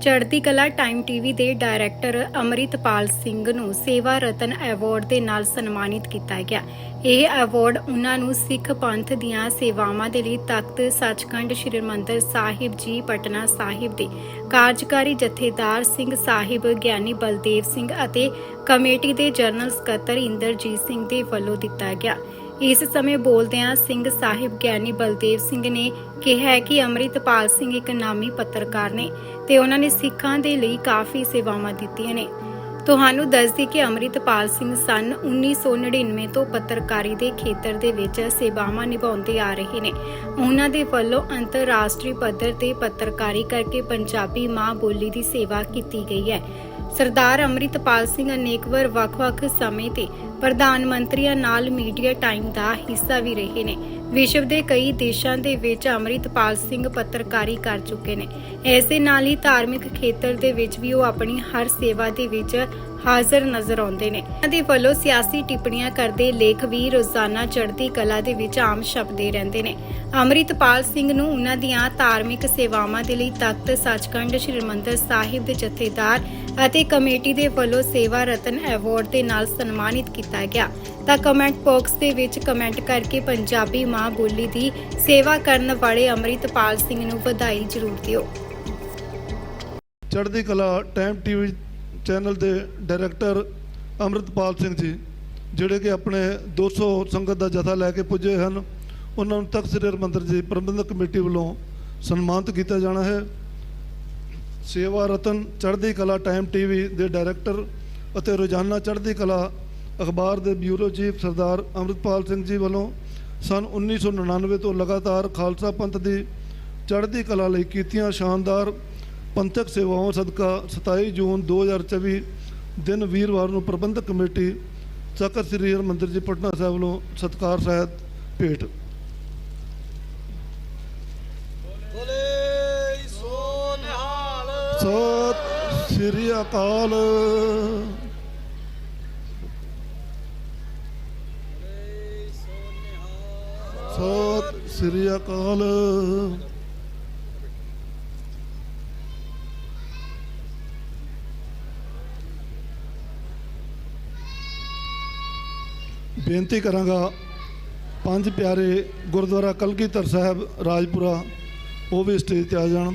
ਚੜ੍ਹਦੀ Kala time TV ਦੇ director Amritpal Singh ਨੂੰ ਸੇਵਾ ਰਤਨ ਐਵਾਰਡ ਦੇ ਨਾਲ ਸਨਮਾਨਿਤ ਕੀਤਾ ਗਿਆ। ਇਹ ਐਵਾਰਡ ਉਹਨਾਂ ਨੂੰ ਸਿੱਖ ਪੰਥ ਦੀਆਂ ਸੇਵਾਵਾਂ ਦੇ ਲਈ ਤਖਤ ਸੱਚਖੰਡ ਸ੍ਰੀ ਹਰਿਮੰਦਰ ਸਾਹਿਬ ਜੀ, ਪਟਨਾ ਸਾਹਿਬ ਦੇ ਕਾਰਜਕਾਰੀ ਜਥੇਦਾਰ ਸਿੰਘ ਸਾਹਿਬ, ਗਿਆਨੀ ਬਲਦੇਵ ਸਿੰਘ ਅਤੇ ਕਮੇਟੀ ਦੇ ਜਨਰਲ ਸਕੱਤਰ ਇੰਦਰਜੀਤ ਸਿੰਘ ਦੇ ਵੱਲੋਂ ਦਿੱਤਾ ਗਿਆ। ਇਸ ਸਮੇਂ ਬੋਲਦਿਆਂ ਸਿੰਘ ਸਾਹਿਬ ਗਿਆਨੀ ਬਲਦੇਵ ਸਿੰਘ ਨੇ ਕਿਹਾ ਹੈ ਕਿ ਅੰਮ੍ਰਿਤਪਾਲ ਸਿੰਘ ਇੱਕ ਨਾਮੀ ਪੱਤਰਕਾਰ ਨੇ ਤੇ ਉਹਨਾਂ ਨੇ ਸਿੱਖਾਂ ਦੇ ਲਈ ਕਾਫੀ ਸੇਵਾਵਾਂ ਦਿੱਤੀਆਂ ਨੇ। ਤੁਹਾਨੂੰ ਦੱਸਦੀ ਕਿ ਅੰਮ੍ਰਿਤਪਾਲ ਸਿੰਘ ਸਨ 1999 ਤੋਂ ਪੱਤਰਕਾਰੀ ਦੇ ਖੇਤਰ ਦੇ ਵਿੱਚ ਸੇਵਾਵਾਂ ਨਿਭਾਉਂਦੇ ਆ ਰਹੇ ਨੇ। ਉਹਨਾਂ ਦੇ ਵੱਲੋਂ ਅੰਤਰਰਾਸ਼ਟਰੀ ਪੱਧਰ ਤੇ ਪੱਤਰਕਾਰੀ ਕਰਕੇ ਪੰਜਾਬੀ ਮਾਂ ਬੋਲੀ ਦੀ ਸੇਵਾ ਕੀਤੀ ਗਈ ਹੈ। ਸਰਦਾਰ ਅੰਮ੍ਰਿਤਪਾਲ ਸਿੰਘ ਅਨੇਕ ਵਾਰ ਵੱਖ-ਵੱਖ ਸਮੇਂ ਤੇ ਪ੍ਰਧਾਨ ਮੰਤਰੀਆਂ ਨਾਲ ਮੀਡੀਆ ਟਾਈਮ ਦਾ ਹਿੱਸਾ ਵੀ ਰਹੇ ਨੇ। ਵਿਸ਼ਵ ਦੇ ਕਈ ਦੇਸ਼ਾਂ ਦੇ ਵਿੱਚ ਅੰਮ੍ਰਿਤਪਾਲ ਸਿੰਘ ਪੱਤਰਕਾਰੀ ਕਰ ਚੁੱਕੇ ਨੇ। ਐਸੇ ਨਾਲ ਹੀ ਧਾਰਮਿਕ ਖੇਤਰ ਦੇ ਵਿੱਚ ਵੀ ਉਹ ਆਪਣੀ ਹਰ ਸੇਵਾ ਦੇ ਵਿੱਚ ਹਾਜ਼ਰ ਨਜ਼ਰ ਆਉਂਦੇ ਨੇ। ਉਹਨਾਂ ਦੇ ਵੱਲੋਂ ਸਿਆਸੀ ਟਿੱਪਣੀਆਂ ਕਰਦੇ ਲੇਖ ਵੀ ਰੋਜ਼ਾਨਾ ਚੜ੍ਹਦੀ ਕਲਾ ਦੇ ਵਿੱਚ ਆਮ ਛਪਦੇ ਰਹਿੰਦੇ ਨੇ। ਅੰਮ੍ਰਿਤਪਾਲ ਸਿੰਘ ਨੂੰ ਉਹਨਾਂ ਦੀਆਂ ਧਾਰਮਿਕ ਸੇਵਾਵਾਂ ਦੇ ਲਈ ਤਖਤ, ਸੱਚਖੰਡ, ਸ੍ਰੀ ਹਰਿਮੰਦਰ ਸਾਹਿਬ ਦੇ ਜਥੇਦਾਰ ਅਤੇ ਕਮੇਟੀ ਦੇ ਵੱਲੋਂ ਸੇਵਾ ਰਤਨ ਐਵਾਰਡ ਦੇ ਨਾਲ ਸਨਮਾਨਿਤ ਕੀਤਾ ਗਿਆ। ਤਾਂ ਕਮੈਂਟ ਬਾਕਸ ਦੇ ਵਿੱਚ ਕਮੈਂਟ ਕਰਕੇ ਪੰਜਾਬੀ ਮਾਂ ਬੋਲੀ ਦੀ ਸੇਵਾ ਕਰਨ ਵਾਲੇ ਅੰਮ੍ਰਿਤਪਾਲ ਸਿੰਘ ਨੂੰ ਵਧਾਈ ਜ਼ਰੂਰ ਦਿਓ। Chardi Kala time TV channel ਦੇ ਡਾਇਰੈਕਟਰ ਅਮਰਿਤਪਾਲ ਸਿੰਘ ਜੀ, ਜਿਹੜੇ ਕਿ ਆਪਣੇ 200 ਸੰਗਤ ਦਾ ਜਥਾ ਲੈ ਕੇ ਪੁੱਜੇ ਹਨ, ਉਹਨਾਂ ਨੂੰ ਤਖਤ ਸ੍ਰੀ ਹਰਿਮੰਦਰ ਜੀ ਪ੍ਰਬੰਧਕ ਕਮੇਟੀ ਵੱਲੋਂ ਸਨਮਾਨਿਤ ਕੀਤਾ ਜਾਣਾ ਹੈ। ਸੇਵਾ ਰਤਨ, ਚੜ੍ਹਦੀ ਕਲਾ ਟਾਈਮ ਟੀਵੀ ਦੇ ਡਾਇਰੈਕਟਰ ਅਤੇ ਰੋਜ਼ਾਨਾ ਚੜ੍ਹਦੀ ਕਲਾ ਅਖਬਾਰ ਦੇ ਬਿਊਰੋ ਚੀਫ ਸਰਦਾਰ ਅਮਰਿਤਪਾਲ ਸਿੰਘ ਜੀ ਵੱਲੋਂ ਸਨ 1999 ਤੋਂ ਲਗਾਤਾਰ ਖਾਲਸਾ ਪੰਥ ਦੀ ਚੜ੍ਹਦੀ ਕਲਾ ਲਈ ਕੀਤੀਆਂ ਸ਼ਾਨਦਾਰ ਪੰਥਕ ਸੇਵਾਵਾਂ ਸਦਕਾ 27 ਜੂਨ 2024 ਦਿਨ ਵੀਰਵਾਰ ਨੂੰ ਪ੍ਰਬੰਧਕ ਕਮੇਟੀ, ਚੱਕਰ ਸ੍ਰੀ ਹਰਿਮੰਦਰ ਜੀ, ਪਟਨਾ ਸਾਹਿਬ ਵੱਲੋਂ ਸਤਿਕਾਰ ਸਹਿਤ ਭੇਟ ਸਤਿ ਸ੍ਰੀ ਅਕਾਲ। ਬੋਲੇ ਸਤਿ ਸ੍ਰੀ ਅਕਾਲ। ਬੇਨਤੀ ਕਰਾਂਗਾ ਪੰਜ ਪਿਆਰੇ ਗੁਰਦੁਆਰਾ ਕਲਗੀਧਰ ਸਾਹਿਬ, ਰਾਜਪੁਰਾ, ਉਹ ਵੀ ਸਟੇਜ ਤੇ ਆ ਜਾਣ।